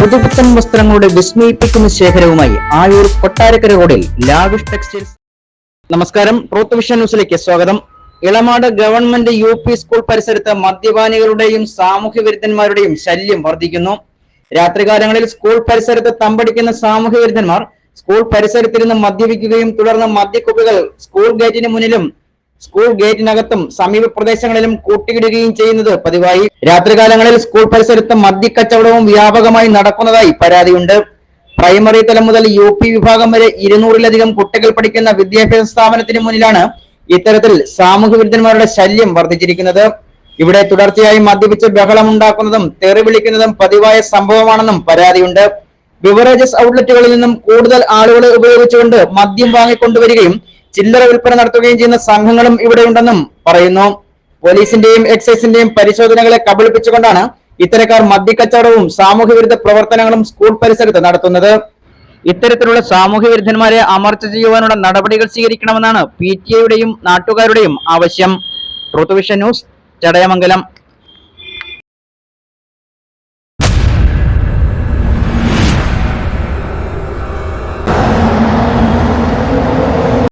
പുതുപുത്തൻ വസ്ത്രങ്ങളുടെ വിസ്മയിപ്പിക്കുന്ന ശേഖരവുമായി ആയൂർ കൊട്ടാരക്കര റോഡിൽ ലാവിഷ് ടെക്സ്റ്റൈൽസ്. നമസ്കാരം. ട്രൂത്ത് വിഷൻ ന്യൂസിലേക്ക് സ്വാഗതം. Elamad government U P school പരിസരത്ത് മദ്യപാനികളുടെയും സാമൂഹ്യ വിരുദ്ധന്മാരുടെയും ശല്യം വർദ്ധിക്കുന്നു. രാത്രികാലങ്ങളിൽ സ്കൂൾ പരിസരത്ത് തമ്പടിക്കുന്ന സാമൂഹ്യ വിരുദ്ധന്മാർ സ്കൂൾ പരിസരത്തിരുന്ന് മദ്യപിക്കുകയും തുടർന്ന് മദ്യക്കുപ്പികൾ സ്കൂൾ ഗേറ്റിന് മുന്നിലും സ്കൂൾ ഗേറ്റിനകത്തും സമീപ പ്രദേശങ്ങളിലും കൂട്ടിയിടുകയും ചെയ്യുന്നത് പതിവായി. രാത്രികാലങ്ങളിൽ സ്കൂൾ പരിസരത്ത് മദ്യക്കച്ചവടവും വ്യാപകമായി നടക്കുന്നതായി പരാതിയുണ്ട്. പ്രൈമറി തലം മുതൽ യു പി വിഭാഗം വരെ ഇരുന്നൂറിലധികം കുട്ടികൾ പഠിക്കുന്ന വിദ്യാഭ്യാസ സ്ഥാപനത്തിന് മുന്നിലാണ് ഇത്തരത്തിൽ സാമൂഹ്യ വിരുദ്ധന്മാരുടെ ശല്യം വർദ്ധിച്ചിരിക്കുന്നത്. ഇവിടെ തുടർച്ചയായി മദ്യപിച്ച് ബഹളമുണ്ടാക്കുന്നതും തെറി വിളിക്കുന്നതും പതിവായ സംഭവമാണെന്നും പരാതിയുണ്ട്. ബിവറേജസ് ഔട്ട്ലെറ്റുകളിൽ നിന്നും കൂടുതൽ ആളുകളെ ഉപയോഗിച്ചുകൊണ്ട് മദ്യം വാങ്ങിക്കൊണ്ടുവരികയും ചില്ലറ വിൽപ്പന നടത്തുകയും ചെയ്യുന്ന സംഘങ്ങളും ഇവിടെ ഉണ്ടെന്നും പറയുന്നു. പോലീസിന്റെയും എക്സൈസിന്റെയും പരിശോധനകളെ കബളിപ്പിച്ചുകൊണ്ടാണ് ഇത്തരക്കാർ മദ്യക്കച്ചവടവും സാമൂഹ്യ വിരുദ്ധ പ്രവർത്തനങ്ങളും സ്കൂൾ പരിസരത്ത് നടത്തുന്നത്. ഇത്തരത്തിലുള്ള സാമൂഹ്യ വിരുദ്ധന്മാരെ അമർച്ച ചെയ്യുവാനുള്ള നടപടികൾ സ്വീകരിക്കണമെന്നാണ് പി ടി എയുടെയും നാട്ടുകാരുടെയും ആവശ്യം. ന്യൂസ് ചടയമംഗലം.